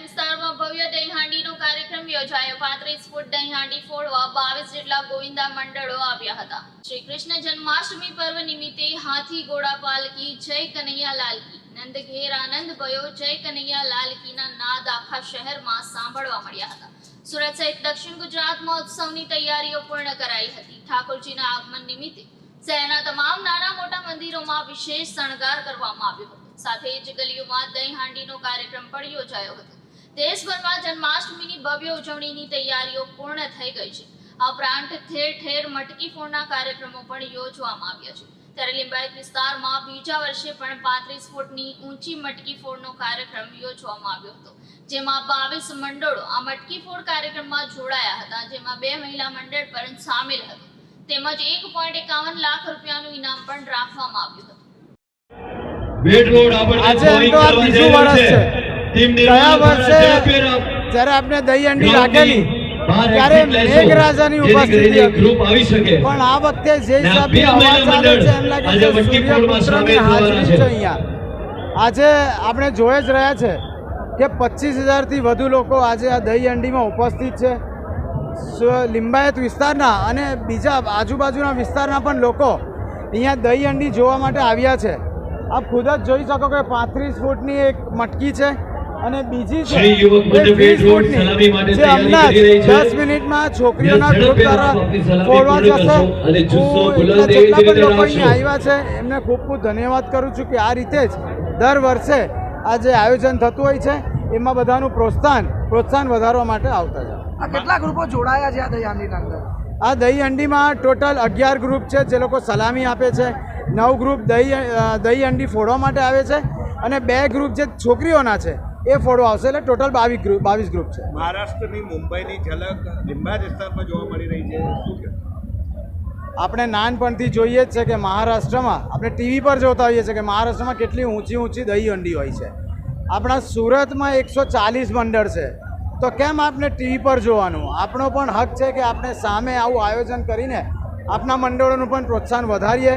વિસ્તારમાં ભવ્ય દહીં હાંડીનો કાર્યક્રમ યોજાયો. પાંત્રીસ ફૂટ દહીં ફોડવા બાવીસ જેટલા ગોવિંદા મંડળો આવ્યા હતા. શ્રી કૃષ્ણ જન્માષ્ટમી પર્વ નિમિત્તે હાથી ઘોડા જય કનૈયા લાલ કી ભયો, જય કનૈયા લાલ નાદ આખા શહેરમાં સાંભળવા મળ્યા હતા. સુરત સહિત દક્ષિણ ગુજરાતમાં ઉત્સવની તૈયારીઓ પૂર્ણ કરાઈ હતી. ઠાકોરજીના આગમન નિમિત્તે શહેરના તમામ નાના મોટા મંદિરોમાં વિશેષ શણગાર કરવામાં આવ્યો હતો. સાથે જ ગલીઓમાં દહીં હાંડીનો કાર્યક્રમ પણ યોજાયો હતો. દેશભરમાં જન્માષ્ટમીની ભવ્ય ઉજવણીની તૈયારીઓ પૂર્ણ થઈ ગઈ છે. આ ઉપરાંત ઠેર ઠેર મટકી ફોડના કાર્યક્રમો પણ યોજવામાં આવ્યા છે. ત્યારે લિંબાયત વિસ્તારમાં બીજા વર્ષે પણ પાંત્રીસ ફૂટની ઊંચી મટકી ફોડનો કાર્યક્રમ યોજવામાં આવ્યો હતો. જેમાં બાવીસ મંડળો આ મટકી ફોડ કાર્યક્રમમાં જોડાયા હતા, જેમાં બે મહિલા મંડળ પણ સામેલ હતું. તેમજ એક પોઈન્ટ એકાવન લાખ રૂપિયાનું ઇનામ પણ રાખવામાં આવ્યું હતું. આજે તો આ બીજું વર્ષ છે. ગયા વર્ષે જ્યારે આપણે દહીં અંડી ગ્રાઉન્ડની રાખેલી ત્યારે મેઘરાજાની ઉપસ્થિતિ હતી. પણ આ વખતે જે હિસાબે અવાજ ચાલે છે એમ લાગે છે મટકી સૂર્યપુત્રની હાજરી છે. અહીંયા. આજે આપણે જોઈ જ રહ્યા છે કે પચીસ હજારથી વધુ લોકો આજે આ દહીં હંડીમાં ઉપસ્થિત છે. લિંબાયત વિસ્તારના અને બીજા આજુબાજુના વિસ્તારના પણ લોકો અહીંયા દહીં અંડી જોવા માટે આવ્યા છે. આપ ખુદ જ જોઈ શકો કે પાંત્રીસ ફૂટની એક મટકી છે અને બીજી છે શ્રી યુવક એ મંડળ 20 વેટ રોડ ફૂટની, જે તૈયારી હમણાં કરી રહી છે. દસ મિનિટમાં છોકરીઓના ગ્રુપ દ્વારા ફોડવા જશે. એટલા જેટલા રીતે પણ લોકો અહીંયા આવ્યા છે એમને ખૂબ ખૂબ ધન્યવાદ કરું છું કે આ રીતે જ દર વર્ષે આ જે આયોજન થતું હોય છે એમાં બધાનું પ્રોત્સાહન પ્રોત્સાહન વધારવા માટે આવતા છે આ કેટલા ગ્રુપો જોડાયા છે આ દહીં અંદર? આ દહીં હાંડીમાં ટોટલ અગિયાર ગ્રુપ છે જે લોકો સલામી આપે છે. નવ ગ્રુપ દહીં દહીં અંડી ફોડવા માટે આવે છે અને બે ગ્રુપ જે છોકરીઓના છે એ ફોડવા આવશે એટલે ટોટલ બાવીસ ગ્રુપ બાવીસ ગ્રુપ છે. મહારાષ્ટ્રની મુંબઈની ઝલક લીંબા વિસ્તારમાં જોવા મળી રહી છે. આપણે નાનપણથી જોઈએ જ છે કે મહારાષ્ટ્રમાં આપણે ટીવી પર જોતા હોઈએ છીએ કે મહારાષ્ટ્રમાં કેટલી ઊંચી ઊંચી દહીં અંડી હોય છે. આપણા સુરતમાં એકસો ચાલીસ મંડળ છે. તો કેમ આપણે ટીવી પર જોવાનું? આપણો પણ હક છે કે આપણે સામે આવું આયોજન કરીને આપણા મંડળોનું પણ પ્રોત્સાહન વધારીએ.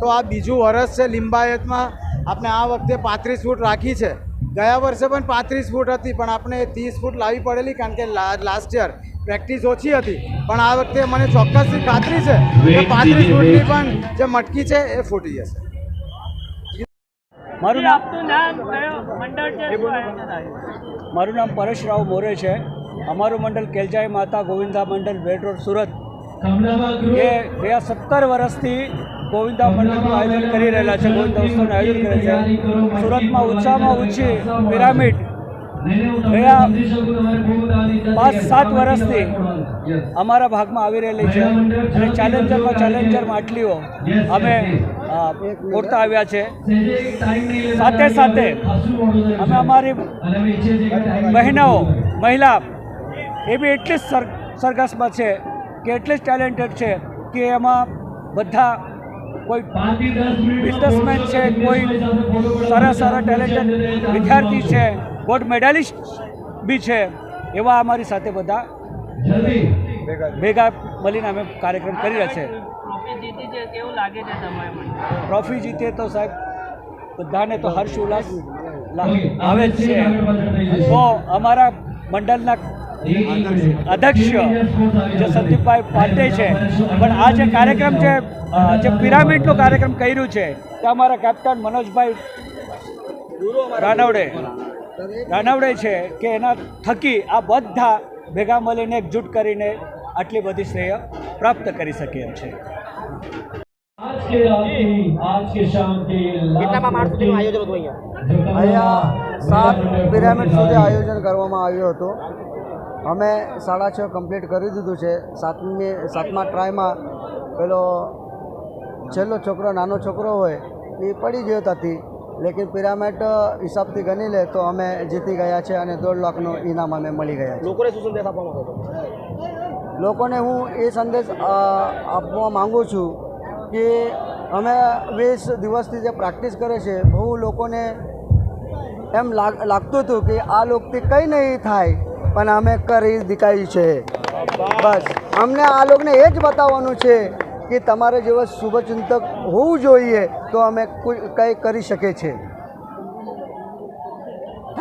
તો આ બીજું વર્ષ છે લિંબાયતમાં. આપણે આ વખતે પાંત્રીસ ફૂટ રાખી છે. ગયા વર્ષે પણ પાંત્રીસ ફૂટ હતી પણ આપણે ત્રીસ ફૂટ લાવી પડેલી કારણ કે લાસ્ટ યર પ્રેક્ટિસ ઓછી હતી. પણ આ વખતે મને ચોક્કસથી ખાતરી છે કે પાંત્રીસ ફૂટની પણ જે મટકી છે એ ફૂટી જશે. મારું નામ મારું નામ પરેશરાવ મોરે છે. અમારું મંડળ કેલજાઈ માતા ગોવિંદા મંડળ બેટ રોડ સુરત. એ બે સત્તર વર્ષથી ગોવિંદા મંડળનું આયોજન કરી રહેલા છે. ગોવિંદા ઉત્સવનું આયોજન કરે છે. સુરતમાં ઓછામાં ઓછી પિરામિડ ગયા પાંચ, સાત વર્ષથી અમારા ભાગમાં આવી રહેલી છે. અને ચેલેન્જરમાં ચેલેન્જર માટલીઓ અમે ફોડતા આવ્યા છે. સાથે સાથે અમે અમારી બહેનો મહિલા, એ બી એટલી જ સર, સરઘસમાં છે કે એટલી જ ટેલેન્ટેડ છે કે એમાં બધા કોઈ બિઝનેસમેન છે કોઈ સારા સારા ટેલેન્ટેડ વિદ્યાર્થી છે ગોલ્ડ મેડાલિસ્ટ બી છે એવા અમારી સાથે બધા ભેગા મળીને અમે કાર્યક્રમ કરી રહ્યા છે. ટ્રોફી જીતે તો સાહેબ બધાને તો હર્ષ ઉલ્લાસ આવે છે. તો અમારા મંડળના અધ્યક્ષ જે સંદીપભાઈ પાંડે છે પણ આ જે કાર્યક્રમ છે જે પિરામિડનો કાર્યક્રમ કર્યું છે તે અમારા કેપ્ટન મનોજભાઈ રાનવડે રાનવડે છે કે એના થકી આ બધા ભેગા મળીને એકજૂટ કરીને આટલી બધી શ્રેય પ્રાપ્ત કરી શકીએ એમ છે કેટલામાં માણસ આયોજન હતું અહીંયા? અહીંયા સાત પિરામિડ સુધી આયોજન કરવામાં આવ્યું હતું. અમે સાડા છ કમ્પ્લીટ કરી દીધું છે. સાતમી સાતમા ટ્રાયમાં પેલો છેલ્લો છોકરો નાનો છોકરો હોય એ પડી ગયો હતી લેકિન પિરામિડ હિસાબથી ગણી લે તો અમે જીતી ગયા છે અને દોઢ લાખનું ઇનામ અમે મળી ગયા લોકોને શું સંદેશ આપવા માંગો લોકોને હું એ સંદેશ આપવા માગું છું કે અમે વીસ દિવસથી જે પ્રેક્ટિસ કરે છે બહુ લોકોને એમ લાગ લાગતું હતું કે આ લોકથી કંઈ નહીં થાય. પણ અમે કરી દીકાયું છે. બસ, અમને આ લોકોને એ જ બતાવવાનું છે કે તમારે જેવા શુભચિંતક હોવું જોઈએ તો અમે કોઈ કરી શકીએ છીએ